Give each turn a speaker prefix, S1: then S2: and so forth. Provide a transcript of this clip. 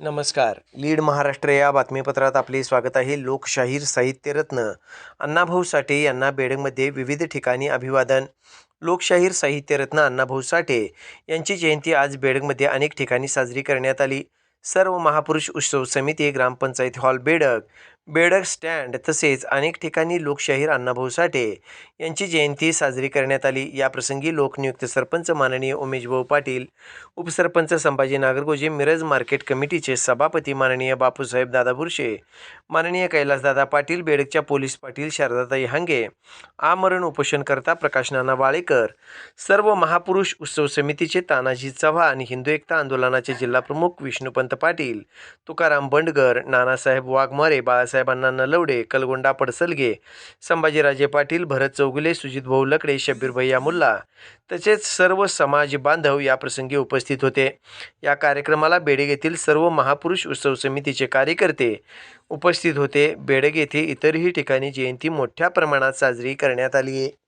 S1: नमस्कार. लीड महाराष्ट्र या बातमीपत्रात आपले स्वागत आहे. लोकशाहीर साहित्यरत्न अण्णाभाऊ साठे यांना बेडगमध्ये विविध ठिकाणी अभिवादन. लोकशाहीर साहित्यरत्न अण्णाभाऊ साठे यांची जयंती आज बेडगमध्ये अनेक ठिकाणी साजरी करण्यात आली. सर्व महापुरुष उत्सव समिती ग्रामपंचायत हॉल बेडग बेडग स्टँड तसेच अनेक ठिकाणी लोकशाहीर अण्णाभाऊ साठे यांची जयंती साजरी करण्यात आली. याप्रसंगी लोकनियुक्त सरपंच माननीय उमेशभाऊ पाटील उपसरपंच संभाजी नागरगोजे मिरज मार्केट कमिटीचे सभापती माननीय बापूसाहेब दादा बुरशे माननीय कैलासदादा पाटील बेडगच्या पोलीस पाटील शारदाताई हांगे आमरण उपोषणकर्ता प्रकाश नाना वाळेकर सर्व महापुरुष उत्सव समितीचे तानाजी चव्हाण हिंदू एकता आंदोलनाचे जिल्हाप्रमुख विष्णुपंत पाटील तुकाराम बंडगर नानासाहेब वाघमारे बाळासाहेब बाळासाहेबांना नलवडे कलगोंडा पडसलगे संभाजीराजे पाटील भरत चौगुले सुजित भाऊ लकडे शब्बीर भैया मुल्ला तसेच सर्व समाज बांधव या प्रसंगी उपस्थित होते. या कार्यक्रमाला बेडग येथील सर्व महापुरुष उत्सव समितीचे कार्यकर्ते उपस्थित होते. बेडग येथे इतरही ठिकाणी जयंती मोठ्या प्रमाणात साजरी करण्यात आली आहे